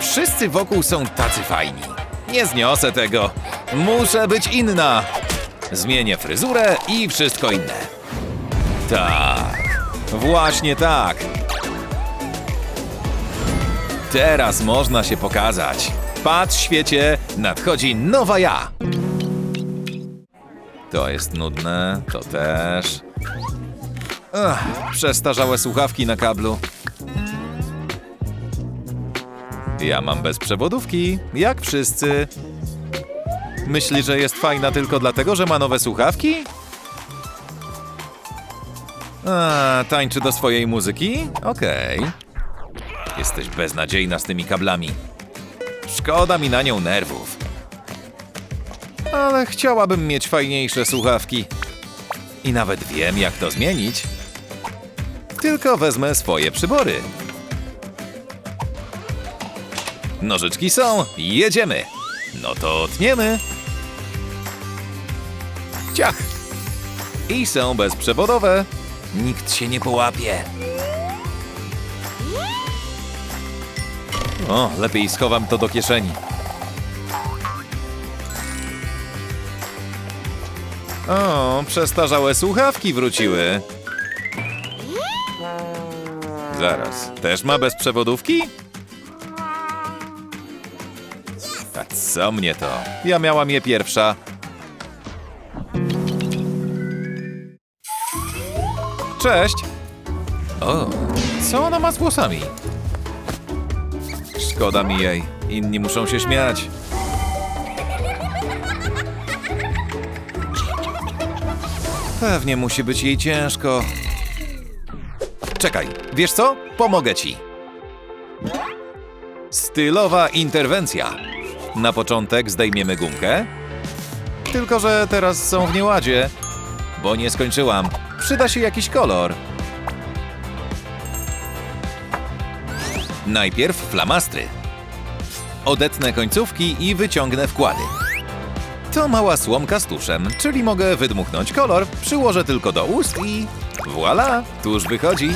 Wszyscy wokół są tacy fajni. Nie zniosę tego. Muszę być inna. Zmienię fryzurę i wszystko inne. Tak. Właśnie tak. Teraz można się pokazać. Patrz, świecie, nadchodzi nowa ja. To jest nudne, to też. Ach, przestarzałe słuchawki na kablu. Ja mam bez przewodówki, jak wszyscy. Myśli, że jest fajna tylko dlatego, że ma nowe słuchawki? A, tańczy do swojej muzyki? Okej. Jesteś beznadziejna z tymi kablami. Szkoda mi na nią nerwów. Ale chciałabym mieć fajniejsze słuchawki. I nawet wiem, jak to zmienić. Tylko wezmę swoje przybory. Nożyczki są, jedziemy. No to tniemy. Ciach. I są bezprzewodowe. Nikt się nie połapie. O, lepiej schowam to do kieszeni. O, przestarzałe słuchawki wróciły. Zaraz, też ma bezprzewodówki? Co mnie to? Ja miałam je pierwsza. Cześć! O, co ona ma z włosami? Szkoda mi jej. Inni muszą się śmiać. Pewnie musi być jej ciężko. Czekaj, wiesz co? Pomogę ci. Stylowa interwencja. Na początek zdejmiemy gumkę. Tylko, że teraz są w nieładzie, bo nie skończyłam. Przyda się jakiś kolor. Najpierw flamastry. Odetnę końcówki i wyciągnę wkłady. To mała słomka z tuszem, czyli mogę wydmuchnąć kolor, przyłożę tylko do ust i... Voila! Tuż wychodzi.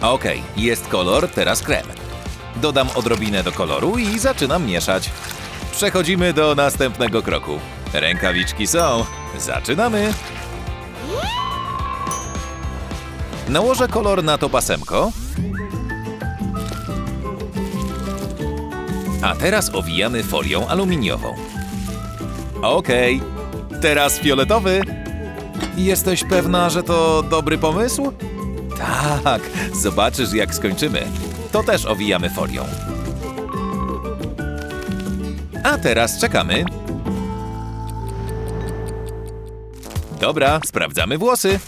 Okej, jest kolor, teraz krem. Dodam odrobinę do koloru i zaczynam mieszać. Przechodzimy do następnego kroku. Rękawiczki są. Zaczynamy. Nałożę kolor na to pasemko. A teraz owijamy folią aluminiową. Okej, teraz fioletowy. Jesteś pewna, że to dobry pomysł? Tak, zobaczysz jak skończymy. To też owijamy folią. A teraz czekamy. Dobra, sprawdzamy włosy.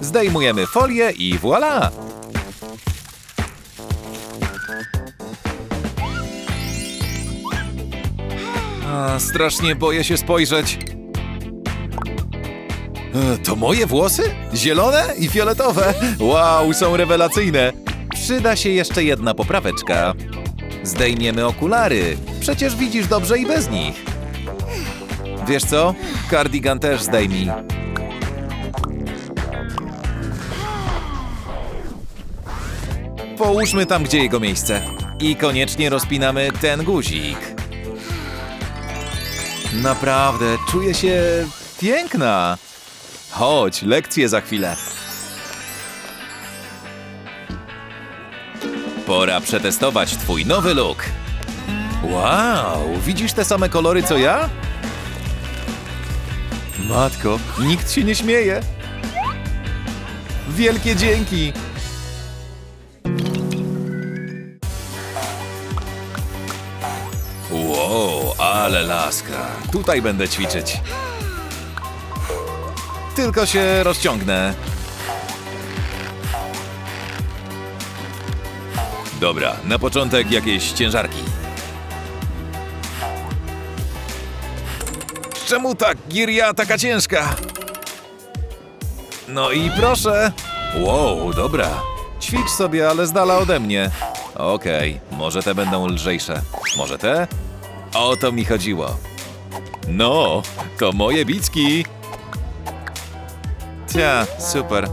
Zdejmujemy folię i voilà! A, strasznie boję się spojrzeć. E, To moje włosy? Zielone i fioletowe. Wow, są rewelacyjne. Przyda się jeszcze jedna popraweczka. Zdejmiemy okulary. Przecież widzisz dobrze i bez nich. Wiesz co? Kardigan też zdejmij. Połóżmy tam, gdzie jego miejsce. I koniecznie rozpinamy ten guzik. Naprawdę, czuję się piękna. Chodź, lekcje za chwilę. Pora przetestować twój nowy look. Wow, widzisz te same kolory co ja? Matko, nikt się nie śmieje. Wielkie dzięki. Wow, ale laska. Tutaj będę ćwiczyć. Tylko się rozciągnę. Dobra, na początek jakieś ciężarki. Czemu ta giria taka ciężka? No i proszę. Wow, dobra. Ćwicz sobie, ale z dala ode mnie. Okej, może te będą lżejsze. Może te? O to mi chodziło. No, to moje bicki. Cia, super.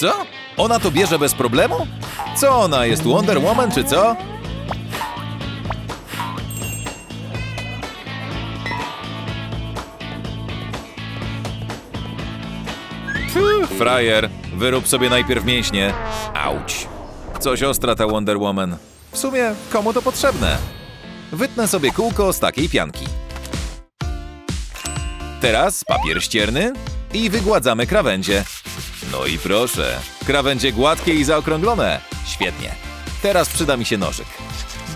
Co? Ona to bierze bez problemu? Co ona, jest Wonder Woman czy co? Pff, Frajer, wyrób sobie najpierw mięśnie. Auć. Coś ostra ta Wonder Woman. W sumie, komu to potrzebne? Wytnę sobie kółko z takiej pianki. Teraz papier ścierny i wygładzamy krawędzie. No i proszę, krawędzie gładkie i zaokrąglone. Świetnie. Teraz przyda mi się nożyk.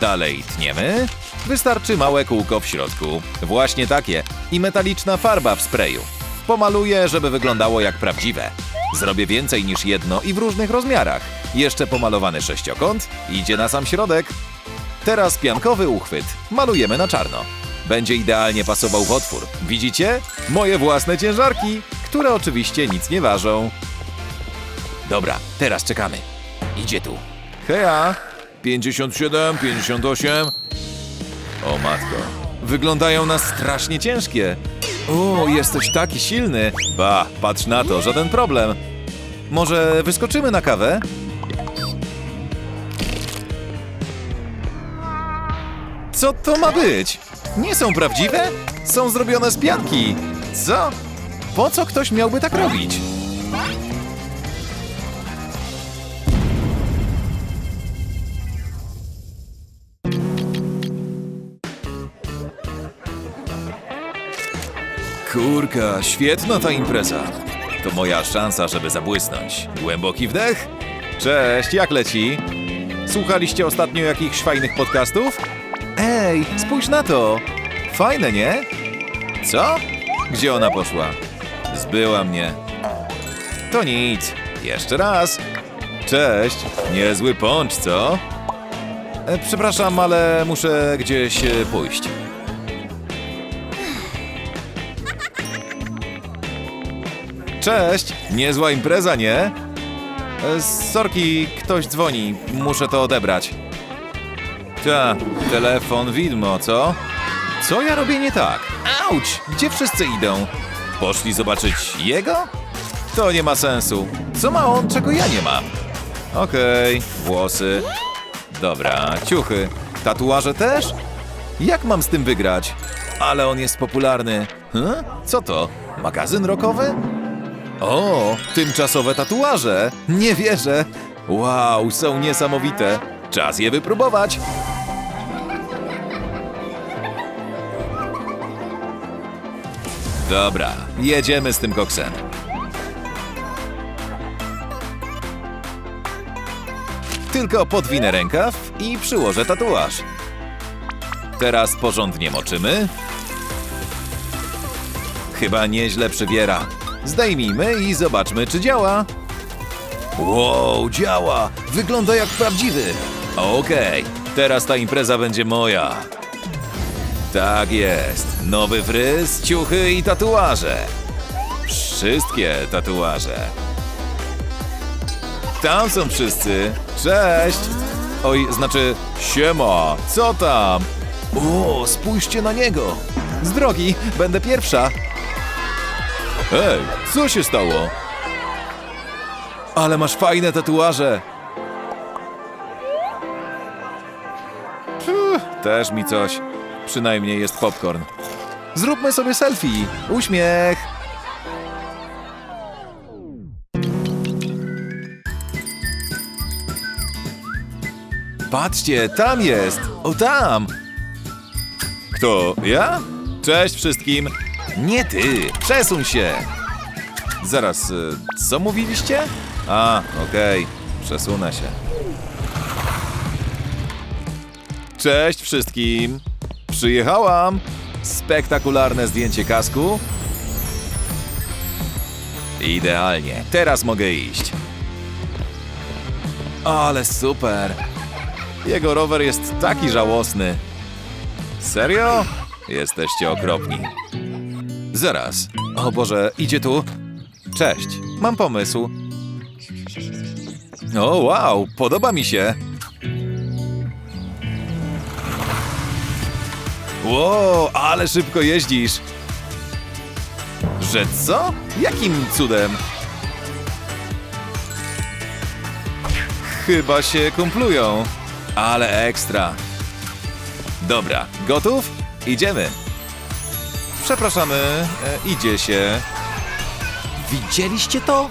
Dalej tniemy. Wystarczy małe kółko w środku. Właśnie takie. I metaliczna farba w sprayu. Pomaluję, żeby wyglądało jak prawdziwe. Zrobię więcej niż jedno i w różnych rozmiarach. Jeszcze pomalowany sześciokąt idzie na sam środek. Teraz piankowy uchwyt. Malujemy na czarno. Będzie idealnie pasował w otwór. Widzicie? Moje własne ciężarki, które oczywiście nic nie ważą. Dobra, teraz czekamy. Idzie tu. Heja! 57, 58. O matko. Wyglądają na strasznie ciężkie. O, jesteś taki silny. Ba, patrz na to, żaden problem. Może wyskoczymy na kawę? Co to ma być? Nie są prawdziwe? Są zrobione z pianki. Co? Po co ktoś miałby tak robić? Kurka, świetna ta impreza. To moja szansa, żeby zabłysnąć. Głęboki wdech. Cześć, jak leci? Słuchaliście ostatnio jakichś fajnych podcastów? Ej, spójrz na to! Fajne, nie? Co? Gdzie ona poszła? Zbyła mnie. To nic. Jeszcze raz. Cześć. Niezły pącz, co? E, przepraszam, ale muszę gdzieś e, pójść. Cześć. Niezła impreza, nie? E, sorki, ktoś dzwoni. Muszę to odebrać. Ta, telefon widmo, co? Co ja robię nie tak? Auć! Gdzie wszyscy idą? Poszli zobaczyć jego? To nie ma sensu. Co ma on, czego ja nie mam? Okej, włosy. Dobra, ciuchy. Tatuaże też? Jak mam z tym wygrać? Ale on jest popularny. Hm? Co to? Magazyn rokowy? O, tymczasowe tatuaże! Nie wierzę! Wow, są niesamowite! Czas je wypróbować! Dobra, jedziemy z tym koksem. Tylko podwinę rękaw i przyłożę tatuaż. Teraz porządnie moczymy. Chyba nieźle przybiera. Zdejmijmy i zobaczmy, czy działa. Wow, działa! Wygląda jak prawdziwy. Okej, teraz ta impreza będzie moja. Tak jest. Nowy fryz, ciuchy i tatuaże. Wszystkie tatuaże. Tam są wszyscy. Cześć! Oj, znaczy, siema, co tam? O, spójrzcie na niego. Z drogi, będę pierwsza. Ej, co się stało? Ale masz fajne tatuaże. Puh, też mi coś. Przynajmniej jest popcorn. Zróbmy sobie selfie. Uśmiech. Patrzcie, tam jest. O tam. Kto? Ja? Cześć wszystkim. Nie ty. Przesuń się. Zaraz, y, co mówiliście? A, okej. Przesunę się. Cześć wszystkim! Przyjechałam! Spektakularne zdjęcie kasku. Idealnie, teraz mogę iść. Ale super! Jego rower jest taki żałosny. Serio? Jesteście okropni. Zaraz. O Boże, idzie tu. Cześć, mam pomysł. O, wow, podoba mi się. Wow, ale szybko jeździsz. Że co? Jakim cudem? Chyba się kumplują. Ale ekstra. Dobra, gotów? Idziemy. Przepraszamy, e, idzie się. Widzieliście to?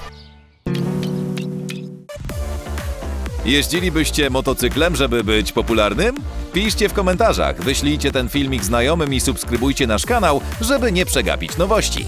Jeździlibyście motocyklem, żeby być popularnym? Piszcie w komentarzach, wyślijcie ten filmik znajomym i subskrybujcie nasz kanał, żeby nie przegapić nowości.